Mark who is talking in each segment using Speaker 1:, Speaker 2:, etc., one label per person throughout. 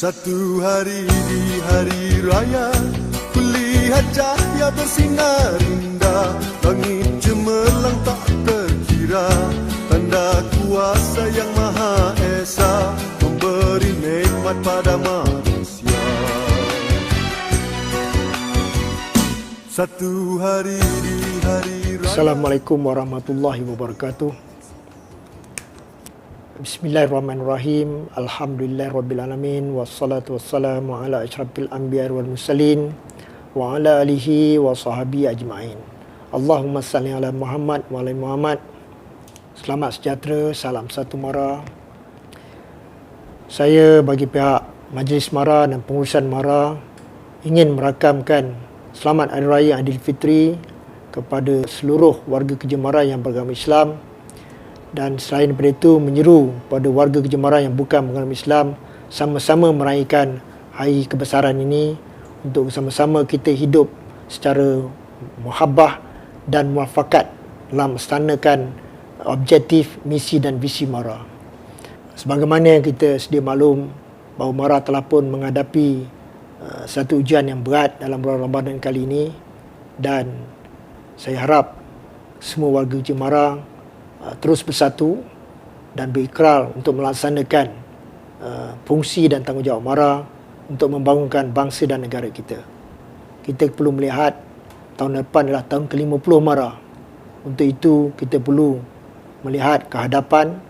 Speaker 1: Satu hari di hari raya Kulihat cahaya bersinar indah. Langit cemerlang tak terkira Tanda kuasa yang maha esa Memberi nikmat pada manusia. Satu hari di hari raya.
Speaker 2: Assalamualaikum warahmatullahi wabarakatuh. Bismillahirrahmanirrahim. Alhamdulillahirabbil wassalatu wassalamu ala asyrafil anbiya'i wal mursalin wa ala alihi wa sahbihi ajma'in. Allahumma salli ala Muhammad wa ala Muhammad. Selamat sejahtera, salam satu mara. Saya bagi pihak Majlis Mara dan pengurusan Mara ingin merakamkan Selamat Hari Raya Aidilfitri kepada seluruh warga kerja Mara yang beragama Islam dan selain daripada itu menyeru pada warga kerja Mara yang bukan beragama Islam sama-sama meraihkan hari kebesaran ini untuk sama-sama kita hidup secara muhabbah dan muafakat dalam melaksanakan objektif, misi dan visi Mara. Sebagaimana yang kita sedia maklum bahawa Mara telah pun menghadapi uh, satu ujian yang berat dalam bulan Ramadan kali ini dan saya harap semua warga kerja Mara uh, terus bersatu dan berikrar untuk melaksanakan uh, fungsi dan tanggungjawab Mara untuk membangunkan bangsa dan negara kita. Kita perlu melihat tahun depan adalah tahun ke-50 Mara. Untuk itu kita perlu melihat ke hadapan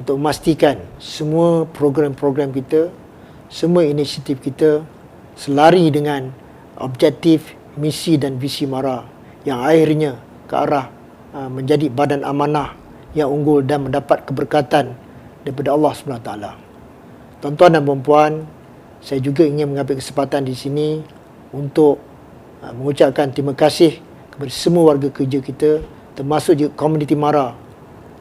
Speaker 2: untuk memastikan semua program-program kita, semua inisiatif kita selari dengan objektif, misi dan visi Mara yang akhirnya ke arah uh, menjadi badan amanah yang unggul dan mendapat keberkatan daripada Allah SWT. Tuan-tuan dan puan saya juga ingin mengambil kesempatan di sini untuk uh, mengucapkan terima kasih kepada semua warga kerja kita termasuk juga komuniti Mara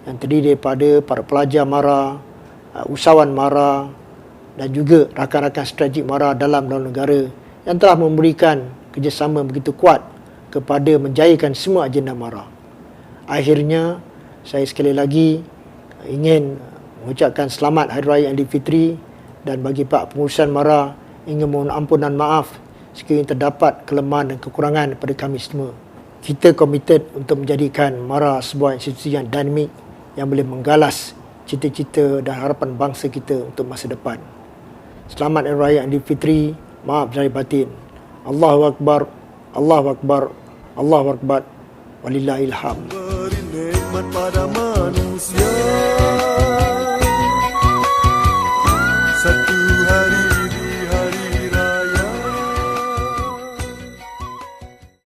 Speaker 2: yang terdiri daripada para pelajar Mara, uh, usahawan Mara dan juga rakan-rakan strategik Mara dalam dalam negara yang telah memberikan kerjasama begitu kuat kepada menjayakan semua agenda Mara. Akhirnya saya sekali lagi ingin mengucapkan selamat Hari Raya Aidilfitri dan bagi Pak Pengurusan Mara ingin mohon ampun dan maaf sekiranya terdapat kelemahan dan kekurangan pada kami semua. Kita komited untuk menjadikan Mara sebuah institusi yang dinamik yang boleh menggalas cita-cita dan harapan bangsa kita untuk masa depan. Selamat Hari Raya Aidilfitri. Maaf dari batin. Allahu Akbar. Allahu Akbar. Allahu Akbar. Walillahilhamd. berpada